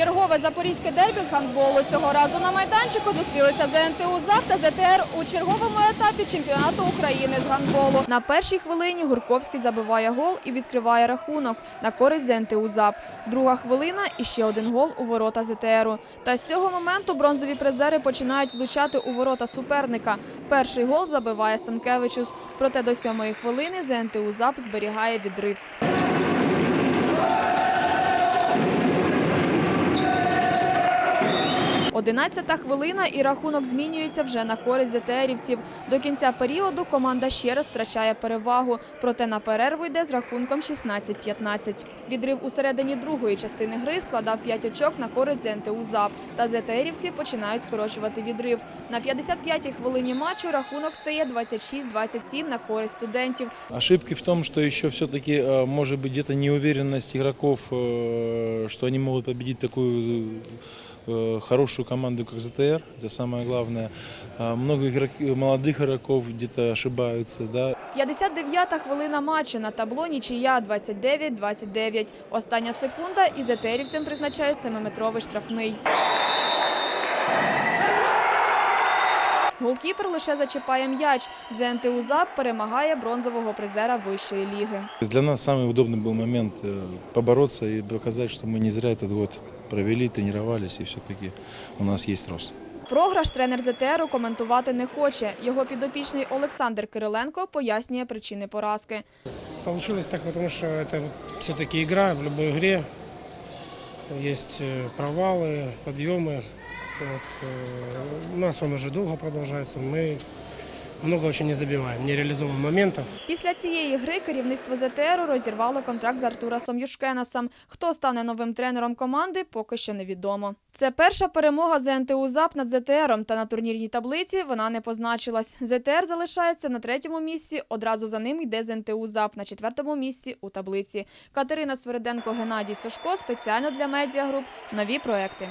Чергове запорізьке дербі з гандболу цього разу на майданчику зустрілися ЗНТУ ЗАП та ЗТР у черговому етапі чемпіонату України з гандболу. На першій хвилині Гурковський забиває гол і відкриває рахунок на користь ЗНТУ ЗАП. Друга хвилина і ще один гол у ворота ЗТРу. Та з цього моменту бронзові призери починають влучати у ворота суперника. Перший гол забиває Станкевичус. Проте до сьомої хвилини ЗНТУ ЗАП зберігає відрив. Одинадцята хвилина і рахунок змінюється вже на користь ЗТРівців. До кінця періоду команда ще раз втрачає перевагу, проте на перерву йде з рахунком 16-15. Відрив у середині другої частини гри складав 5 очок на користь ЗНТУ ЗАП. Та ЗТРівці починають скорочувати відрив. На 55-й хвилині матчу рахунок стає 26-27 на користь студентів. Ошибки в том, что еще все-таки э, может быть где-то неуверенность игроков, э, что они могут победить такую э, хорошую команду, как ЗТР. Это самое главное. А Много игрок- молодых игроков где-то ошибаются, да, 59-та хвилина матчу на табло нічия 29-29. Остання секунда і ЗТРівцям призначають 7-метровий штрафний. Голкіпер лише зачіпає м'яч. ЗНТУ ЗАП перемагає бронзового призера вищої ліги. То есть Для нас самый удобный был момент э, побороться и доказать, что мы не зря этот год провели, тренировались, и все-таки у нас есть рост. Програш тренер ЗТРу коментувати не хоче. Його підопічний Олександр Кириленко пояснює причини поразки. Получилось так, потому что это вот все-таки игра, в любой игре есть э, провалы, подъемы. Вот, э, у нас он уже долго продолжается, мы много очень не забиваем, не реализовываем моментов. Після цієї гри керівництво ЗТРу розірвало контракт з Артурасом Юшкенасом. Хто стане новим тренером команди, поки що невідомо. Це перша перемога ЗНТУ ЗАП над ЗТРом, та на турнірній таблиці вона не позначилась. ЗТР залишається на третьому місці, одразу за ним йде ЗНТУ ЗАП на четвертому місці у таблиці. Катерина Свериденко, Геннадій Сошко спеціально для медіагруп. Нові проекти.